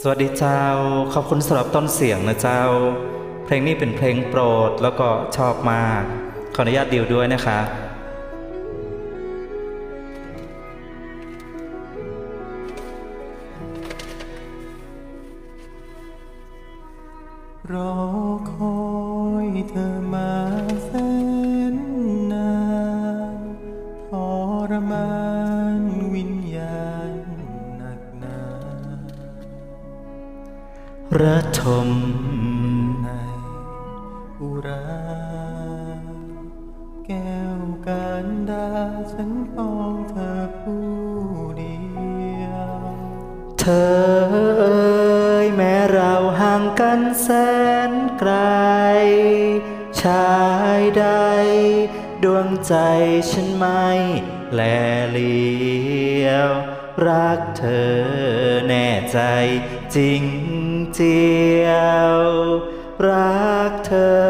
สวัสดีเจ้า ขอบคุณสำหรับต้นเสียงนะเจ้า เพลงนี้เป็นเพลงโปรดแล้วก็ชอบมาก ขออนุญาตดิวด้วยนะคะรอคอยเธอมา มานวิญญาณหนักหนาระทมในอุราแก้วการดาฉันปองเธอผู้เดียว เธอเอ่ยแม้เราห่างกันแสนไกล ชายใด ดวงใจฉันไม่ แลเลียว รักเธอแน่ใจจริงเจียว รักเธอ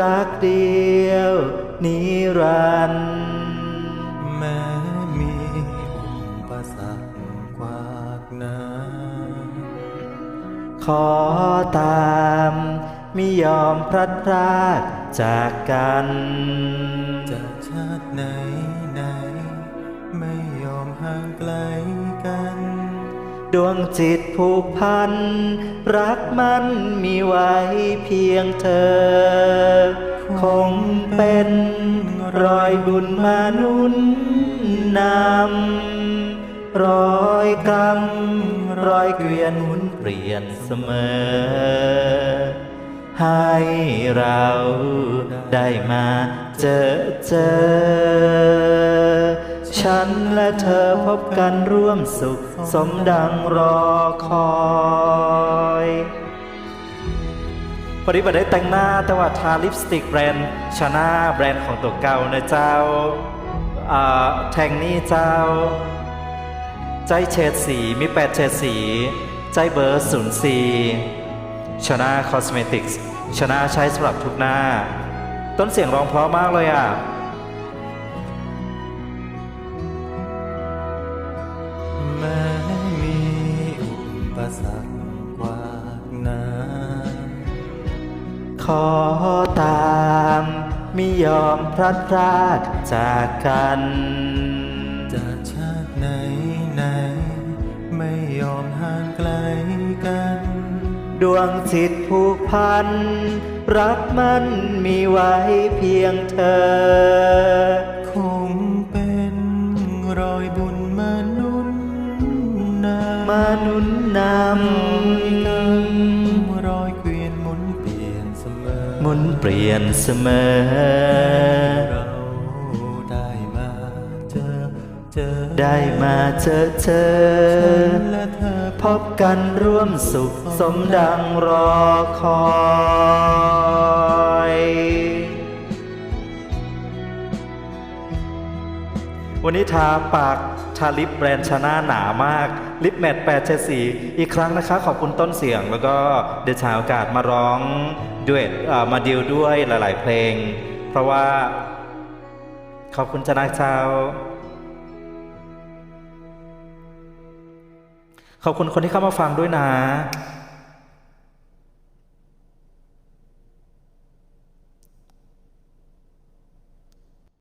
รักเดียว นิรันดร์แม้มีอุปสรรคกวากหนาขอตามมิยอมพลัดพรากจากกันจะชาติไหน ไม่ยอมห่างไกลกัน ดวงจิตผูกพัน รักมันมีไว้เพียงเธอ คงเป็นรอยบุญมาหนุนนำรอยกรรมรอยเกวียนหมุนเปลี่ยนเสมอ ให้เราได้มาเจอเจอ ฉันและเธอพบกันร่วมสุข สมดังรอคอยพอดีบัได้แต่งหน้าแต่ว่าทาลิปสติกแบรนด์ชานาแบรนด์ของตัวเก่านะเจ้าแทงนี่เจ้า ใจเฉดสีมีแปดเฉดสี ใจเบอร์ศูนย์สี่ชานาคอสเมติกส์ชานาใช้สำหรับทุกหน้า ต้นเสียงร้องเพราะมากเลยอะ ขอตามมิยอมพลัดพรากจากกันจะชาติไหนไหน ไม่ยอมห่างไกลกัน ดวงจิตผูกพัน รักมันมีไว้เพียงเธอ เปลี่ยนเสมอ ได้มาเจอเจอได้มาเจอเธอ และเธอพบกันร่วมสุขสมดังรอคอยวันนี้ทาปากทาลิปแบรนด์ชน่าหนามาก ลิปแมท8 7สีอีกครั้งนะคะ ขอบคุณต้นเสียง แล้วก็เดชาโอกาสมาร้องด้วยมาดิวด้วยหลาย ๆ เพลง เพราะว่า ขอบคุณชนะชาวขอบคุณคนที่เข้ามาฟังด้วยนะ